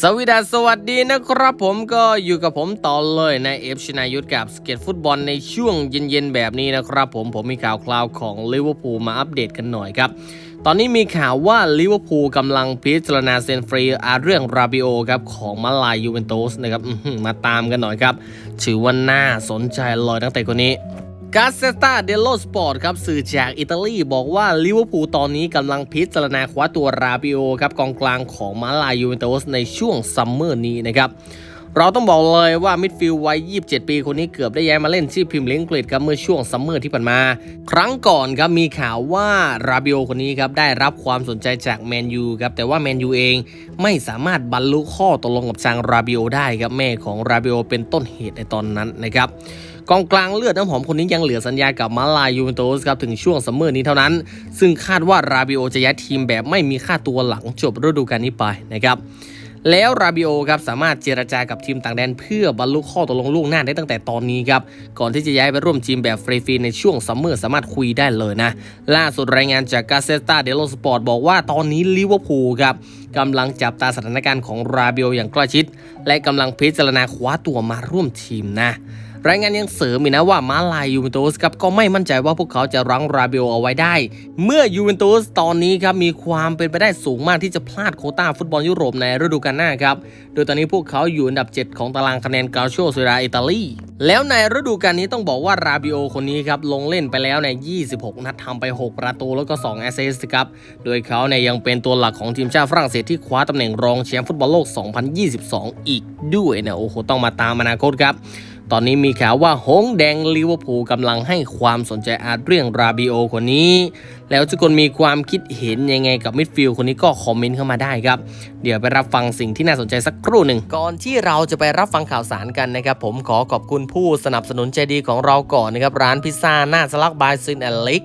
สวัสดีสวัสดีนะครับผมก็อยู่กับผมต่อเลยในเอฟชนายุทธกับสเก็ตฟุตบอลในช่วงเย็นๆแบบนี้นะครับผมผมมีข่าวคราวของลิเวอร์พูลมาอัปเดตกันหน่อยครับ ตอนนี้มีข่าวว่าลิเวอร์พูลกำลังพิจารณาเซ็นฟรีอาเรื่องราบิโอครับของมาลายยูเวนตุสนะครับมาตามกันหน่อยครับถือว่าน่าสนใจเลยตั้งแต่คนนี้ กาเซตาเดโลสปอร์ตครับสื่อจากอิตาลีบอกว่าลิเวอร์พูลตอนนี้กำลังพิจารณาคว้าตัวราบิโอครับกองกลางของมาลายูเวนตุสในช่วงซัมเมอร์นี้นะครับ เราต้องบอกเลยว่ามิดฟิลด์วัย 27 ปีคนนี้เกือบได้ย้ายมาเล่นที่พรีเมียร์ลีกอังกฤษครับเมื่อช่วงซัมเมอร์ที่ผ่านมา ครั้งก่อนครับมีข่าวว่าราบิโอคนนี้ครับได้รับความสนใจจากแมนยูครับแต่ว่าแมนยูเองไม่สามารถบรรลุข้อตกลงกับทางราบิโอได้ครับแม่ของราบิโอเป็นต้นเหตุในตอนนั้นนะครับกองกลางเลือดน้ำหอมคนนี้ยังเหลือสัญญากับมาลายูเวนตุสครับถึงช่วงซัมเมอร์นี้เท่านั้น ซึ่งคาดว่าราบิโอจะย้ายทีมแบบไม่มีค่าตัวหลังจบฤดูกาลนี้ไปนะครับ แล้วราบิโอครับสามารถเจรจากับทีมต่างแดน เพื่อบรรลุข้อตกลงล่วงหน้าได้ตั้งแต่ตอนนี้ครับก่อนที่จะย้ายไปร่วมทีมแบบฟรีๆในช่วงซัมเมอร์สามารถคุยได้เลยนะ ล่าสุดรายงานจากกาเซตาเดโลสปอร์ตบอกว่าตอนนี้ลิเวอร์พูลครับกำลังจับตาสถานการณ์ของราบิโออย่างใกล้ชิด และกำลังพิจารณาคว้าตัวมาร่วมทีมนะ รายงานยังเสริมอีกนะว่ามาลายยูเวนตุสครับก็ไม่มั่นใจว่าพวกเขาจะรั้งราเบิโอเอาไว้ได้ เมื่อยูเวนตุสตอนนี้ครับมีความเป็นไปได้สูงมากที่จะพลาดโคต้าฟุตบอลยุโรปในฤดูกาลหน้าครับ โดยตอนนี้พวกเขาอยู่อันดับ 7 ของตารางคะแนนกาโชเซราอิตาลี แล้วในฤดูกาลนี้ต้องบอกว่าราบิโอคนนี้ครับลงเล่นไปแล้วใน 26 นัดทำไป 6 ประตูแล้วก็ 2 แอสเซสต์ครับ โดยเขาเนี่ยยังเป็นตัวหลักของทีมชาติฝรั่งเศสที่คว้าตำแหน่งรองแชมป์ฟุตบอลโลก 2022 อีกด้วยนะโอ้โหต้องมาตามอนาคตครับ ตอนนี้มีข่าวว่าหงแดงลิเวอร์พูลกำลังให้ความสนใจอาเรื่องราบิโอคนนี้ แล้วทุกคนมีความคิดเห็นยังไงกับมิดฟิลด์คนนี้ก็คอมเมนต์เข้ามาได้ครับ เดี๋ยวไปรับฟังสิ่งที่น่าสนใจสักครู่หนึ่ง ก่อนที่เราจะไปรับฟังข่าวสารกันนะครับ ผมขอขอบคุณผู้สนับสนุนใจดีของเราก่อนนะครับร้านพิซซ่าหน้าสลักบายซินแอนลิก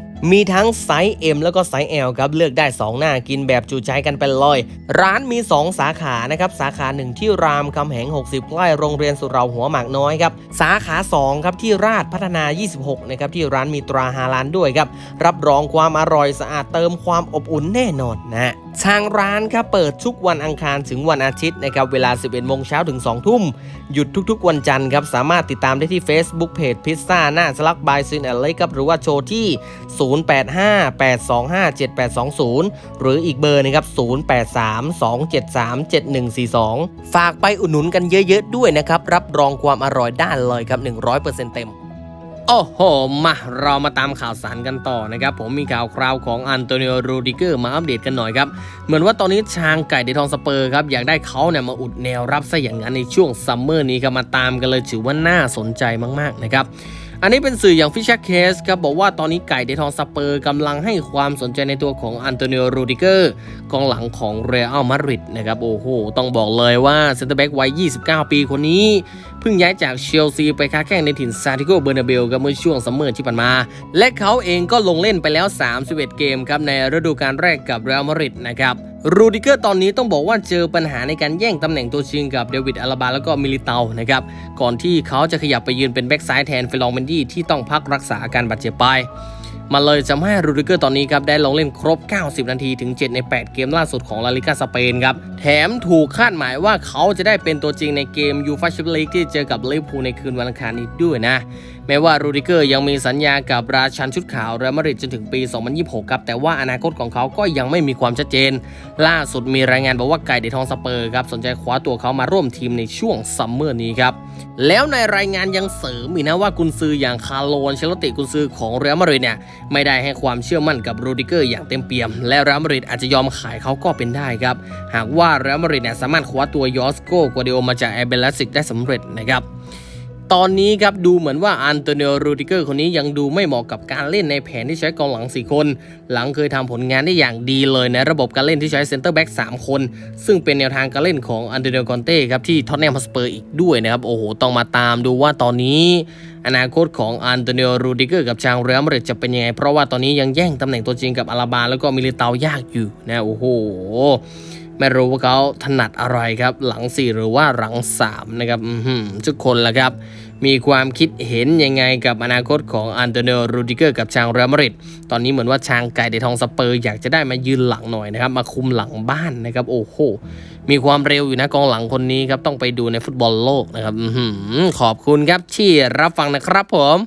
มีทั้งไซส์ M แล้วก็ไซส์ L ครับ เลือกได้ 2 หน้ากินแบบจุใจกันไปเลยร้านมี 2 สาขานะครับ สาขา 1 ที่รามคำแหง 60 ใกล้โรงเรียนสุเหราหัวหมากน้อยครับ สาขา 2 ครับ ที่ราชพัฒนา 26 นะครับ ที่ร้านมีตราฮาลานด้วยครับ รับรองความอร่อยสะอาดเติมความอบอุ่นแน่นอนนะทางร้านครับเปิดทุกวันอังคารถึงวันอาทิตย์นะครับเวลา 11โมงเช้าถึง 2 ทุ่ม หยุดทุกๆ วันจันทร์ครับ สามารถติดตามได้ที่ Facebook Page พิซซ่าหน้าสลักบายซินแอนเล็กครับ หรือว่าโชว์ที่ 0858257820 หรืออีกเบอร์นะครับ 0832737142 ฝากไปอุดหนุนกันเยอะๆด้วยนะครับ รับรองความอร่อยได้เลยครับ 100%เต็ม โอ้โห มาเรามาตามข่าวสารกันต่อนะครับผมมีข่าวคราวของอันโตนิโอรูดิเกอร์มาอัปเดตกันหน่อยครับ เหมือนว่าตอนนี้ชางไก่เดทองสเปอร์ครับอยากได้เขาเนี่ยมาอุดแนวรับซะอย่างนั้นในช่วงซัมเมอร์นี้ครับมาตามกันเลยถือว่าน่าสนใจมากๆนะครับอันนี้เป็นสื่ออย่างฟิชเชอร์เคสครับบอกว่าตอนนี้ไก่เดทองสเปอร์กำลังให้ความสนใจในตัวของอันโตนิโอรูดิเกอร์กองหลังของเรอัลมาดริดนะครับโอ้โห ต้องบอกเลยว่าเซนเตอร์แบ็กวัย 29 ปีคนนี้ เพิ่งย้ายจากเชลซีไปค้าแข่งในถิ่นซานติโกเบอร์นาเบลครับเมื่อช่วงซัมเมอร์ที่ผ่านมา และเขาเองก็ลงเล่นไปแล้ว 31 เกมครับในฤดูกาลแรกกับเรอัลมาดริดนะครับรูดิเกอร์ตอนนี้ต้องบอกว่าเจอปัญหาในการแย่งตำแหน่งตัวชิงกับเดวิดอาราบาแล้วก็มิลิเตานะครับก่อนที่เขาจะขยับไปยืนเป็นแบ็กซ้ายแทนเฟลองเมนดี้ที่ต้องพักรักษาอาการบาดเจ็บไป มันเลยทำให้รูดิเกอร์ตอนนี้ครับได้ลงเล่นครบ 90 นาทีถึง 7 ใน 8 เกมล่าสุดของลาลิกาสเปนครับ แถมถูกคาดหมายว่าเขาจะได้เป็นตัวจริงในเกมยูฟาแชมเปี้ยนลีกที่เจอกับลิเวอร์พูลในคืนวันอังคารนี้ด้วยนะ แม้ว่ารูดิเกอร์ยังมีสัญญากับราชันชุดขาวเรอัลมาดริดจนถึงปี 2026 ครับแต่ว่าอนาคตของเขาก็ยังไม่มีความชัดเจน ล่าสุดมีรายงานบอกว่าไก่เดทองสเปอร์ครับสนใจคว้าตัวเขามาร่วมทีมในช่วงซัมเมอร์นี้ครับแล้วในรายงานยังเสริมอีกนะว่ากุนซืออย่างคาร์โลนเชลติกุนซือของเรอัลมาดริดเนี่ยไม่ได้ให้ความเชื่อมั่นกับโรดิเกอร์อย่างเต็มเปี่ยม และเรอัลมาดริดอาจจะยอมขายเขาก็เป็นได้ครับ หากว่าเรอัลมาดริดเนี่ยสามารถคว้าตัวยอสโกกัวเดโอมาจากแอเบลสิกได้สำเร็จนะครับ ตอนนี้ครับดูเหมือนว่าอันโตนิโอรูดิเกอร์คนนี้ยังดูไม่เหมาะกับการเล่นในแผนที่ใช้กองหลัง 4 คน หลังเคยทำผลงานได้อย่างดีเลยในระบบการเล่นที่ใช้เซนเตอร์แบ็ก3คน ซึ่งเป็นแนวทางการเล่นของอันโตนิโอคอนเต้ครับที่ท็อตแนมฮอสเปอร์อีกด้วยนะครับโอ้โหต้องมาตามดูว่าตอนนี้อนาคตของอันโตนิโอรูดิเกอร์กับชางเรอัลมาดริดจะเป็นยังไง เพราะว่าตอนนี้ยังแย่งตำแหน่งตัวจริงกับอาราบาแล้วก็มิลิเตายากอยู่นะโอ้โห ไม่รู้ว่าเขาถนัดอะไรครับ หลัง4หรือว่าหลัง3นะครับทุกคนละครับ มีความคิดเห็นยังไงกับอนาคตของอันโตเนโอรูดิเกอร์กับชางเรอัลมาดริดตอนนี้เหมือนว่าชางไก่เดทองสเปอร์อยากจะได้มายืนหลังหน่อยนะครับ มาคุมหลังบ้านนะครับ โอ้โหมีความเร็วอยู่นะกองหลังคนนี้ครับต้องไปดูในฟุตบอลโลกนะครับขอบคุณครับที่รับฟังนะครับผม